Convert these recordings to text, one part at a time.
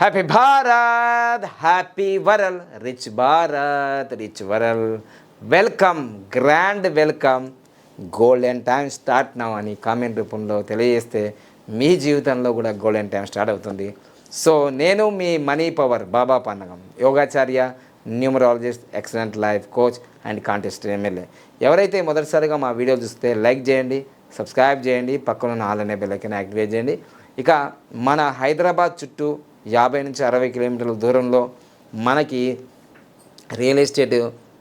Happy Bharat happy world rich Bharat rich world welcome grand welcome golden time start నా అని comment రూపంలో తెలియజేస్తే మీ జీవితంలో కూడా గోల్డెన్ టైం స్టార్ట్ అవుతుంది. సో నేను మీ మనీ పవర్ బాబా పండగం యోగాచార్య numerologist excellent life coach and contest MLA ఎవరైతే మొదటిసారిగా మా వీడియో చూస్తే లైక్ చేయండి సబ్స్క్రైబ్ చేయండి పక్కన ఉన్న ఆల్ అనే బెల్లైకన్ యాక్టివేట్ చేయండి. ఇక మన హైదరాబాద్ చుట్టూ యాభై నుంచి అరవై కిలోమీటర్ల దూరంలో మనకి రియల్ ఎస్టేట్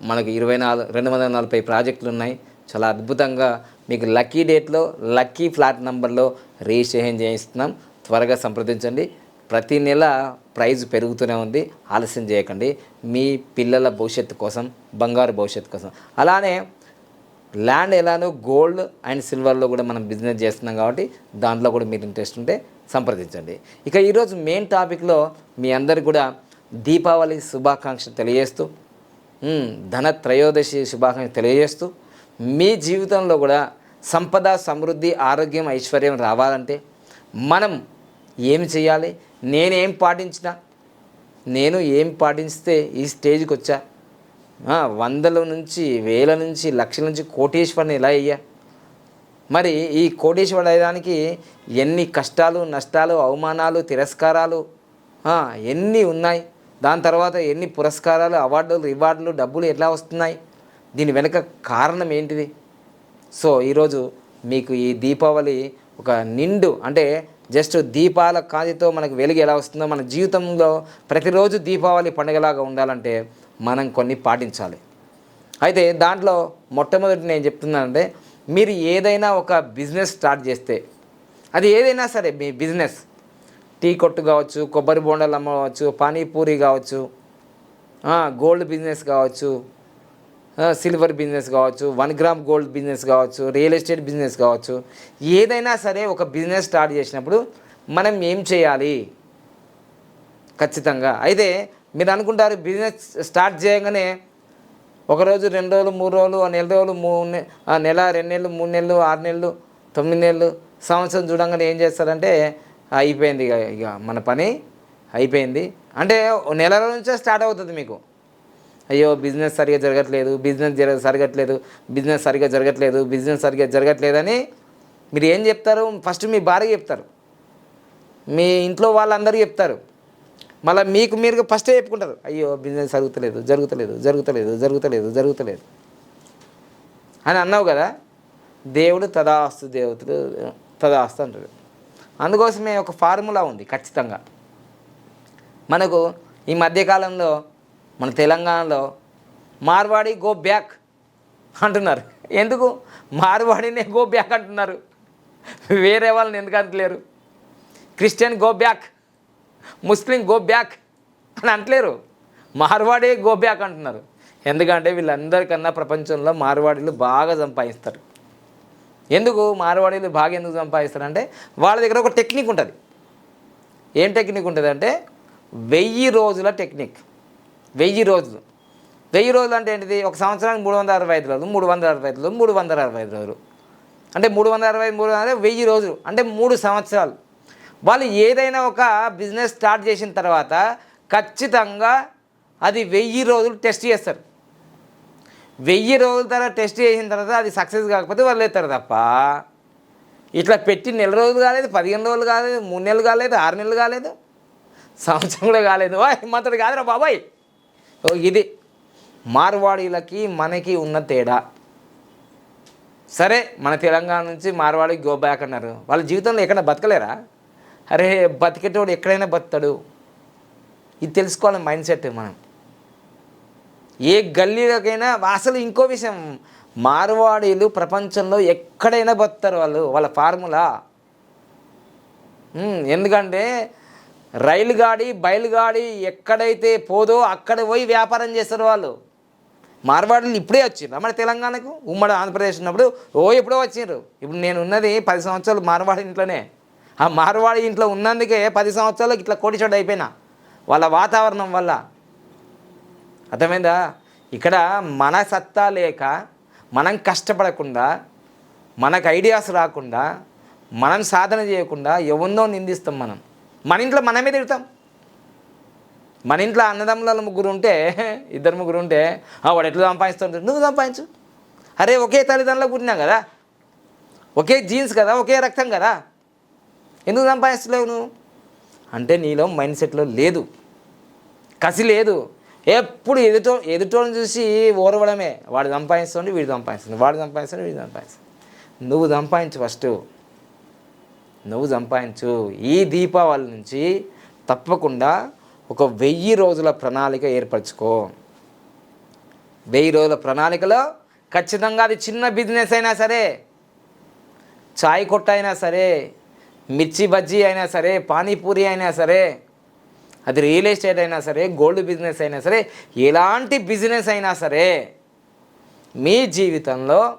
మనకి ఇరవై నాలుగు రెండు వందల నలభై ప్రాజెక్టులు ఉన్నాయి. చాలా అద్భుతంగా మీకు లక్కీ డేట్లో లక్కీ ఫ్లాట్ నెంబర్లో రిజిస్ట్రేషన్ చేయిస్తున్నాం. త్వరగా సంప్రదించండి. ప్రతి నెల ప్రైజ్ పెరుగుతూనే ఉంది. ఆలస్యం చేయకండి. మీ పిల్లల భవిష్యత్తు కోసం బంగారు భవిష్యత్తు కోసం. అలానే ల్యాండ్ ఎలానో గోల్డ్ అండ్ సిల్వర్లో కూడా మనం బిజినెస్ చేస్తున్నాం కాబట్టి దాంట్లో కూడా మీరు ఇంట్రెస్ట్ ఉంటే సంప్రదించండి. ఇక ఈరోజు మెయిన్ టాపిక్లో మీ అందరికి కూడా దీపావళి శుభాకాంక్షలు తెలియజేస్తూ ధన త్రయోదశి శుభాకాంక్షలు తెలియజేస్తూ మీ జీవితంలో కూడా సంపద సమృద్ధి ఆరోగ్యం ఐశ్వర్యం రావాలంటే మనం ఏం చేయాలి? నేనేం పాటించిన నేను ఏం పాటిస్తే ఈ స్టేజ్కి వచ్చా వందల నుంచి వేల నుంచి లక్షల నుంచి కోటేశ్వరిని ఎలా అయ్యా? మరి ఈ కోటీశ్వరుడు అయ్యడానికి ఎన్ని కష్టాలు నష్టాలు అవమానాలు తిరస్కారాలు ఎన్ని ఉన్నాయి? దాని తర్వాత ఎన్ని పురస్కారాలు అవార్డులు రివార్డులు డబ్బులు ఎట్లా వస్తున్నాయి? దీని వెనుక కారణం ఏంటిది? సో ఈరోజు మీకు ఈ దీపావళి ఒక నిండు అంటే జస్ట్ దీపాల కాంతితో మనకు వెలుగు ఎలా వస్తుందో మన జీవితంలో ప్రతిరోజు దీపావళి పండుగలాగా ఉండాలంటే మనం కొన్ని పాటించాలి. అయితే దాంట్లో మొట్టమొదటి నేను చెప్తున్నానంటే మీరు ఏదైనా ఒక బిజినెస్ స్టార్ట్ చేస్తే అది ఏదైనా సరే మీ బిజినెస్. టీ కొట్టు కావచ్చు కొబ్బరి బోండాలు అమ్మవచ్చు పానీపూరి కావచ్చు గోల్డ్ బిజినెస్ కావచ్చు సిల్వర్ బిజినెస్ కావచ్చు వన్ గ్రామ్ గోల్డ్ బిజినెస్ కావచ్చు రియల్ ఎస్టేట్ బిజినెస్ కావచ్చు. ఏదైనా సరే ఒక బిజినెస్ స్టార్ట్ చేసినప్పుడు మనం ఏం చేయాలి? ఖచ్చితంగా. అయితే మీరు అనుకుంటారు బిజినెస్ స్టార్ట్ చేయగానే ఒకరోజు రెండు రోజులు మూడు రోజులు ఆ నెల రోజులు మూడు ఆ నెల రెండు నెలలు మూడు నెలలు ఆరు నెలలు తొమ్మిది నెలలు సంవత్సరం చూడంగానే ఏం చేస్తారంటే అయిపోయింది ఇక ఇక మన పని అయిపోయింది. అంటే నెల రోజుల నుంచే స్టార్ట్ అవుతుంది మీకు. అయ్యో బిజినెస్ సరిగా జరగట్లేదు బిజినెస్ జర జరగట్లేదు బిజినెస్ సరిగా జరగట్లేదు బిజినెస్ సరిగా జరగట్లేదని మీరు ఏం చెప్తారు? ఫస్ట్ మీ భార్య చెప్తారు. మీ ఇంట్లో వాళ్ళందరూ చెప్తారు. మళ్ళీ మీకు మీరు ఫస్టే చెప్పుకుంటారు. అయ్యో బిజినెస్ జరుగుతలేదు జరుగుతలేదు జరుగుతలేదు జరుగుతలేదు జరుగుతలేదు. అని అన్నావు కదా? దేవుడు తదాస్తు దేవతలు తదాస్తు అంటాడు. అందుకోసమే ఒక ఫార్ములా ఉంది ఖచ్చితంగా. మనకు ఈ మధ్యకాలంలో మన తెలంగాణలో మార్వాడి గో బ్యాక్ అంటున్నారు. ఎందుకు? మార్వాడినే గో బ్యాక్ అంటున్నారు. వేరే వాళ్ళని ఎందుకు అంటలేరు? Christian go back. Muslim go back అని అంటలేరు. మార్వాడే గో బ్యాక్ అంటున్నారు. ఎందుకంటే వీళ్ళందరికన్నా ప్రపంచంలో మార్వాడీలు బాగా సంపాదిస్తారు. ఎందుకు? మార్వాడీలు బాగా ఎందుకు సంపాదిస్తారంటే వాళ్ళ దగ్గర ఒక టెక్నిక్ ఉంటుంది. ఏం టెక్నిక్ ఉంటుంది అంటే వెయ్యి రోజుల టెక్నిక్. వెయ్యి రోజులు. వెయ్యి రోజులు అంటే ఏంటిది? ఒక సంవత్సరానికి మూడు వందల అరవై ఐదు రోజులు మూడు వందల అరవై ఐదు రోజులు మూడు వందల అరవై ఐదు రోజులు. అంటే మూడు వందల అరవై మూడు వందల వెయ్యి రోజులు. అంటే మూడు సంవత్సరాలు. వాళ్ళు ఏదైనా ఒక బిజినెస్ స్టార్ట్ చేసిన తర్వాత ఖచ్చితంగా అది వెయ్యి రోజులు టెస్ట్ చేస్తారు. వెయ్యి రోజుల తర్వాత టెస్ట్ చేసిన తర్వాత అది సక్సెస్ కాకపోతే వదిలేస్తారు తప్ప. ఇట్లా పెట్టి నెల రోజులు కాలేదు పదిహేను రోజులు కాలేదు మూడు నెలలు కాలేదు ఆరు నెలలు కాలేదు సంవత్సరం కూడా కాలేదు. హిమ్మంతుడు కాదురా బాబాయ్. ఓ ఇది మార్వాడీలకి మనకి ఉన్న తేడా. సరే మన తెలంగాణ నుంచి మార్వాడికి గో బ్యాక్ అన్నారు. వాళ్ళ జీవితంలో ఎక్కడ బతకలేరా? అరే బతికేటోడు ఎక్కడైనా బతుతాడు ఇది తెలుసుకోవాలి మైండ్ సెట్ మనం. ఏ గల్లీలోకైనా అసలు ఇంకో విషయం మార్వాడీలు ప్రపంచంలో ఎక్కడైనా బతుతారు వాళ్ళు వాళ్ళ ఫార్ములా. ఎందుకంటే రైలు గాడి బయలుగాడి ఎక్కడైతే పోదో అక్కడ పోయి వ్యాపారం చేస్తారు వాళ్ళు. మార్వాడీలు ఇప్పుడే వచ్చిండ్రు మన తెలంగాణకు ఉమ్మడి ఆంధ్రప్రదేశ్ ఉన్నప్పుడు ఓ ఎప్పుడో వచ్చిండ్రు ఇప్పుడు నేను ఉన్నది పది సంవత్సరాలు మార్వాడి ఇంట్లోనే. ఆ మార్వాడి ఇంట్లో ఉన్నందుకే పది సంవత్సరాలకు ఇట్లా కోటిచోట అయిపోయినా. వాళ్ళ వాతావరణం వల్ల. అర్థమైందా? ఇక్కడ మన సత్తా లేక మనం కష్టపడకుండా మనకు ఐడియాస్ రాకుండా మనం సాధన చేయకుండా ఎవరినో నిందిస్తాం మనం. మన ఇంట్లో మనమే తిడతాం. మన ఇంట్లో అన్నదమ్ముల ముగ్గురు ఉంటే ఇద్దరు ముగ్గురు ఉంటే "ఆ, వాడు ఎట్లా సంపాదిస్తుంటాడు నువ్వు సంపాదించు. అరే ఒకే తల్లిదండ్రులకు పుట్టినాం కదా. ఒకే జీన్స్ కదా ఒకే రక్తం కదా. ఎందుకు సంపాదిస్తలేవు నువ్వు? అంటే నీలో మైండ్ సెట్లో లేదు. కసి లేదు. ఎప్పుడు ఎదుటో ఎదుటోని చూసి ఓరవడమే. వాడు సంపాదిస్తుంది వీడు సంపాదిస్తుంది వాడు సంపాదిస్తుంది వీడు సంపాదిస్తుంది నువ్వు సంపాదించు ఫస్ట్ నువ్వు సంపాదించు. ఈ దీపావళి నుంచి తప్పకుండా ఒక వెయ్యి రోజుల ప్రణాళిక ఏర్పరచుకో. వెయ్యి రోజుల ప్రణాళికలో ఖచ్చితంగా అది చిన్న బిజినెస్ అయినా సరే చాయ్ కొట్ట అయినా సరే మిర్చి బజ్జీ అయినా సరే పానీపూరి అయినా సరే అది రియల్ ఎస్టేట్ అయినా సరే గోల్డ్ బిజినెస్ అయినా సరే ఎలాంటి బిజినెస్ అయినా సరే మీ జీవితంలో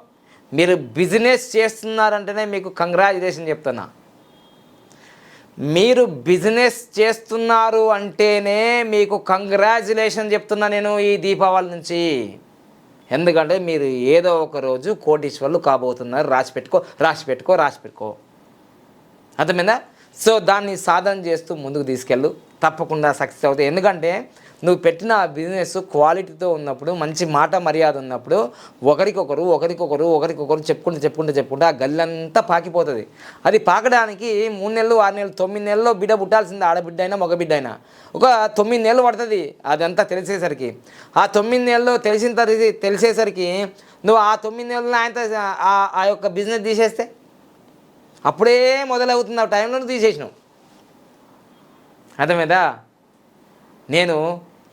మీరు బిజినెస్ చేస్తున్నారంటేనే మీకు కంగ్రాచులేషన్ చెప్తున్నా. మీరు బిజినెస్ చేస్తున్నారు అంటేనే మీకు కంగ్రాచులేషన్ చెప్తున్నా నేను ఈ దీపావళి నుంచి. ఎందుకంటే మీరు ఏదో ఒక రోజు కోటీశ్వర్లు కాబోతున్నారు. రాసి పెట్టుకో రాసి పెట్టుకో రాసి పెట్టుకో. అర్థమైందా? సో దాన్ని సాధన చేస్తూ ముందుకు తీసుకెళ్ళు. తప్పకుండా సక్సెస్ అవుతాయి. ఎందుకంటే నువ్వు పెట్టిన ఆ బిజినెస్ క్వాలిటీతో ఉన్నప్పుడు మంచి మాట మర్యాద ఉన్నప్పుడు ఒకరికొకరు ఒకరికొకరు ఒకరికొకరు చెప్పుకుంటూ చెప్పుకుంటూ చెప్పుకుంటూ ఆ గల్లంతా పాకిపోతుంది. అది పాకడానికి మూడు నెలలు ఆరు నెలలు తొమ్మిది నెలల్లో బిడ్డ పుట్టాల్సింది ఆడబిడ్డ అయినా మగబిడ్డ అయినా. ఒక తొమ్మిది నెలలు పడుతుంది అదంతా తెలిసేసరికి. ఆ తొమ్మిది నెలలు తెలిసిన తరి తెలిసేసరికి నువ్వు ఆ తొమ్మిది నెలలు ఆయనతో ఆ- ఆ యొక్క బిజినెస్ తీసేస్తే అప్పుడే మొదలవుతుంది ఆ టైంలో తీసేసినావు అర్థమైందా? నేను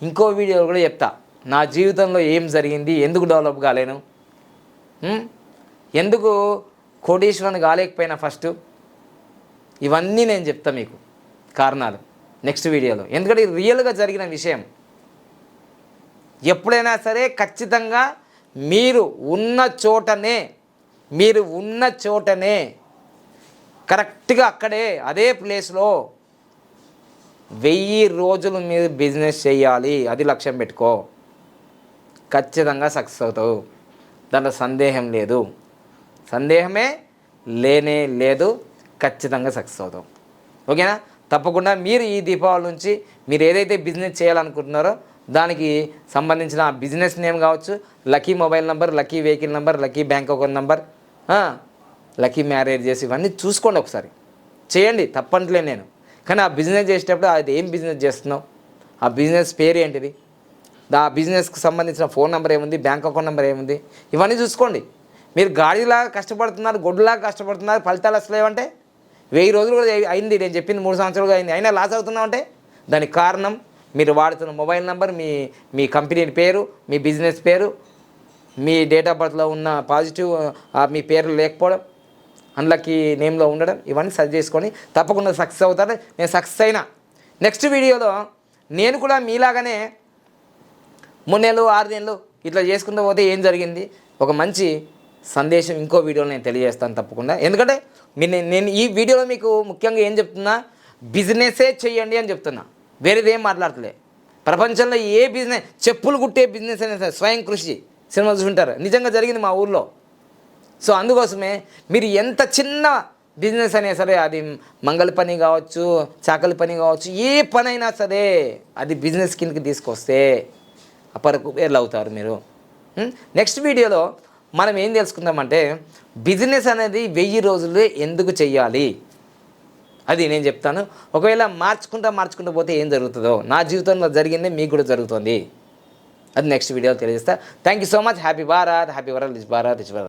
ఇంకో వీడియోలో కూడా చెప్తా. నా జీవితంలో ఏం జరిగింది ఎందుకు డెవలప్ కాలేను? ఎందుకు కోటీశ్వరుని కాలేకపోయినా ఫస్ట్ ఇవన్నీ నేను చెప్తా మీకు కారణాలు నెక్స్ట్ వీడియోలో ఎందుకంటే ఇది రియల్గా జరిగిన విషయం. ఎప్పుడైనా సరే ఖచ్చితంగా మీరు ఉన్న చోటనే మీరు ఉన్న చోటనే కరెక్ట్గా అక్కడే అదే ప్లేస్లో వెయ్యి రోజులు మీరు బిజినెస్ చేయాలి. అది లక్ష్యం పెట్టుకో. ఖచ్చితంగా సక్సెస్ అవుతావు. దాంట్లో సందేహం లేదు. సందేహమే లేనే లేదు. ఖచ్చితంగా సక్సెస్ అవుతావు. ఓకేనా? తప్పకుండా మీరు ఈ దీపావళి నుంచి మీరు ఏదైతే బిజినెస్ చేయాలనుకుంటున్నారో దానికి సంబంధించిన బిజినెస్ నేమ్ కావచ్చు lucky mobile number lucky vehicle number lucky bank account number lucky marriage చేసి ఇవన్నీ చూసుకోండి ఒకసారి. చేయండి తప్పట్లే నేను. కానీ ఆ బిజినెస్ చేసేటప్పుడు అది ఏం బిజినెస్ చేస్తున్నావు? ఆ బిజినెస్ పేరు ఏంటిది? ఆ బిజినెస్కి సంబంధించిన ఫోన్ నెంబర్ ఏముంది? బ్యాంక్ అకౌంట్ నెంబర్ ఏముంది? ఇవన్నీ చూసుకోండి. మీరు గాడిలాగా కష్టపడుతున్నారు గొడ్డులాగా కష్టపడుతున్నారు ఫలితాలు వస్తలేవంటే వెయ్యి రోజులు కూడా అయింది నేను చెప్పింది మూడు సంవత్సరాలు అయింది. అయినా లాస్ అవుతున్నావు అంటే? దానికి కారణం మీరు వాడుతున్న మొబైల్ నెంబర్ మీ మీ కంపెనీ పేరు మీ బిజినెస్ పేరు మీ డేట్ ఆఫ్ బర్త్లో ఉన్న పాజిటివ్ మీ పేరు లేకపోవడం అందులోకి నేమ్లో ఉండడం ఇవన్నీ సరి చేసుకొని తప్పకుండా సక్సెస్ అవుతారు. నేను సక్సెస్ అయినా. నెక్స్ట్ వీడియోలో నేను కూడా మీలాగానే మూడు నెలలు ఆరు నెలలు ఇట్లా చేసుకుంటూ పోతే ఏం జరిగింది? ఒక మంచి సందేశం ఇంకో వీడియోలో నేను తెలియజేస్తాను తప్పకుండా. ఎందుకంటే మీ- నేను ఈ వీడియోలో మీకు ముఖ్యంగా ఏం చెప్తున్నా? బిజినెసే చెయ్యండి అని చెప్తున్నా. వేరేదేం మాట్లాడతలే. ప్రపంచంలో ఏ బిజినెస్ చెప్పులు కుట్టే బిజినెస్ అయినా సరే స్వయం కృషి. సినిమా చూసుంటారు. నిజంగా జరిగింది మా ఊర్లో. సో అందుకోసమే మీరు ఎంత చిన్న బిజినెస్ అయినా సరే అది మంగళ పని కావచ్చు చాకల పని కావచ్చు ఏ పని అయినా సరే అది బిజినెస్ కిందకి తీసుకొస్తే అప్పరకు వేర్లు అవుతారు మీరు. నెక్స్ట్ వీడియోలో మనం ఏం తెలుసుకుందామంటే బిజినెస్ అనేది వెయ్యి రోజులు ఎందుకు చెయ్యాలి? అది నేను చెప్తాను. ఒకవేళ మార్చుకుంటా మార్చుకుంటూ పోతే ఏం జరుగుతుందో? నా జీవితంలో జరిగిందే మీకు కూడా జరుగుతుంది. అది నెక్స్ట్ వీడియోలో తెలియజేస్తా. Thank you so much happy Bharat happy world rich Bharat rich Bharat